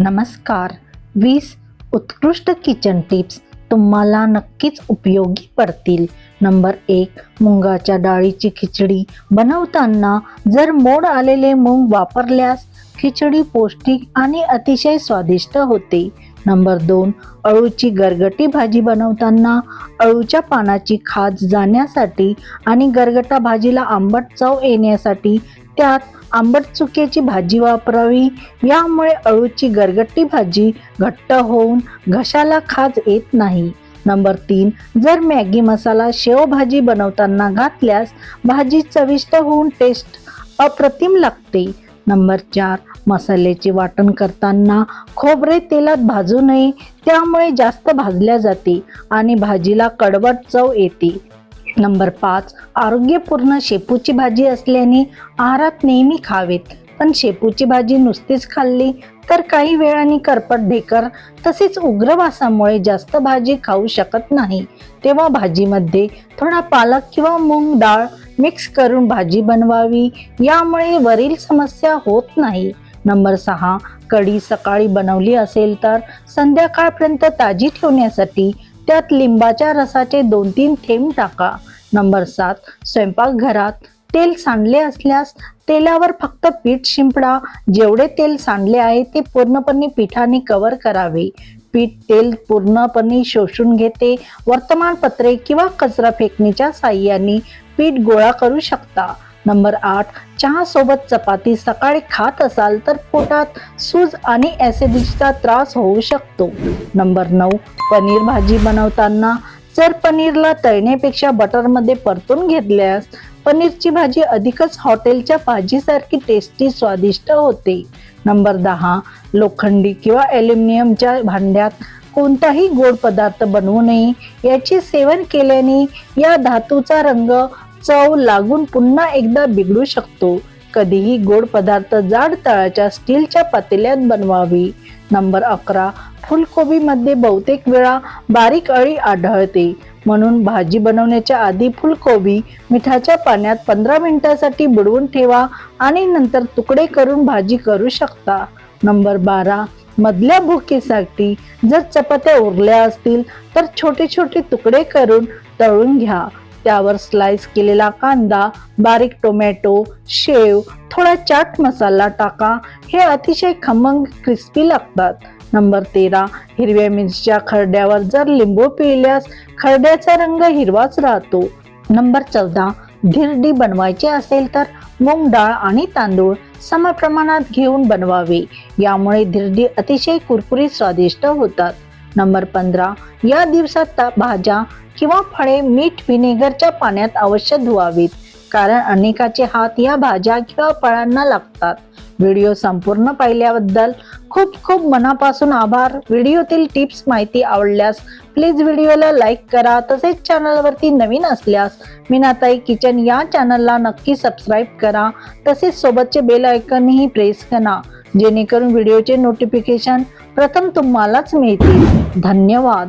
नमस्कार. वीस उत्कृष्ट किचन टिप्स तुम्हाला नक्कीच उपयोगी पडतील. नंबर एक मुंगाच्या डाळीची खिचडी बनवताना जर मोड आलेले मूग वापरल्यास खिचडी पौष्टिक आणि अतिशय स्वादिष्ट होते. नंबर दोन अळूची गरगटी भाजी बनवताना अळूच्या पानाची खाज जाण्यासाठी आणि गरगटा भाजीला आंबट चव येण्यासाठी त्यात आंबट चुक्याची भाजी वापरावी. यामुळे अळूची गरगट्टी भाजी घट्ट होऊन घशाला खाज येत नाही. नंबर तीन जर मॅगी मसाला शेव भाजी बनवताना घातल्यास भाजी चविष्ट होऊन टेस्ट अप्रतिम लागते. नंबर चार मसाल्याचे वाटण करताना खोबरे तेलात भाजू नये. त्यामुळे जास्त भाजल्या जाते आणि भाजीला कडवट चव येते. नंबर पाच आरोग्यपूर्ण शेपूची भाजी असल्याने आहारात नेहमी खावेत. पण शेपूची भाजी नुसतीच खाल्ली तर काही वेळाने करपट ढेकर तसेच उग्रवासामुळे जास्त भाजी खाऊ शकत नाही. तेव्हा भाजीमध्ये थोडा पालक किंवा मूग डाळ मिक्स करून भाजी बनवावी यामुळे वरील समस्या होत नाही. नंबर सहा कढी सकाळी बनवली असेल तर संध्याकाळपर्यंत ताजी ठेवण्यासाठी त्यात लिंबाच्या रसाचे दोन तीन थेंब टाका. नंबर सात स्वयंपाकघरात तेल सांडले असल्यास तेलावर फक्त पीठ शिंपडा. जेवढे तेल सांडले आहे ते पूर्णपणे पिठाने कव्हर करावे. पीठ तेल पूर्णपणे शोषून घेते वर्तमानपत्रे किंवा कचरा फेकणीच्या साह्याने पीठ गोळा करू शकता. नंबर आठ चहा सोबत चपाती सकाळी खात असाल तर पोटात सूज आणि ॲसिडिटीचा त्रास होऊ शकतो. नंबर नऊ पनीर भाजी बनवताना जर पनीरला तळण्यापेक्षा बटरमध्ये परतून घेतल्यास पनीरची भाजी अधिकच हॉटेलच्या भाजीसारखी टेस्टी स्वादिष्ट होते. नंबर दहा लोखंडी किंवा ॲल्युमिनियमच्या भांड्यात कोणताही गोड पदार्थ बनवू नये याचे सेवन केल्याने या धातूचा रंग चव लागून पुन्हा एकदा बिघडू शकतो. कधीही गोड पदार्थ जाड तळाच्या स्टीलच्या पातेल्यात बनवावी. नंबर अकरा फुलकोबीमध्ये बहुतेक वेळा बारीक अळी आढळते. म्हणून भाजी बनवण्याच्या आधी फुलकोबी मिठाच्या पाण्यात पंधरा मिनिटासाठी बुडवून ठेवा आणि नंतर तुकडे करून भाजी करू शकता. नंबर बारा मधल्या भुकेसाठी जर चपात्या उरल्या असतील तर छोटे छोटे तुकडे करून तळून घ्या. त्यावर स्लाइस केलेला कांदा बारीक टोमॅटो शेव थोडा चाट मसाला टाका. हे अतिशय खमंग क्रिस्पी लागतात. नंबर तेरा हिरव्या मिरच्या खरड्यावर जर लिंबू पिल्यास खरड्याचा रंग हिरवाच राहतो. नंबर चौदा धिरडी बनवायची असेल तर मूग डाळ आणि तांदूळ सम प्रमाणात घेऊन बनवावे. यामुळे धिरडी अतिशय कुरकुरीत स्वादिष्ट होतात. नंबर पंधरा या दिवसात भाज्या किंवा फळे मीठ व्हिनेगरच्या पाण्यात अवश्य धुवावीत. कारण अनेकाचे हात या भाज्या किंवा फळांना लागतात. व्हिडिओ संपूर्ण पाहिल्याबद्दल खूप खूप मनापासून आभार. व्हिडिओतील टिप्स माहिती आवडल्यास प्लीज व्हिडिओला लाईक करा. तसेच चॅनलवरती नवीन असल्यास मीनाताई किचन या चॅनलला नक्की सबस्क्राईब करा. तसेच सोबतचे बेल आयकनही प्रेस करा. जेणेकरून व्हिडिओचे नोटिफिकेशन प्रथम तुम्हालाच मिळतील. धन्यवाद.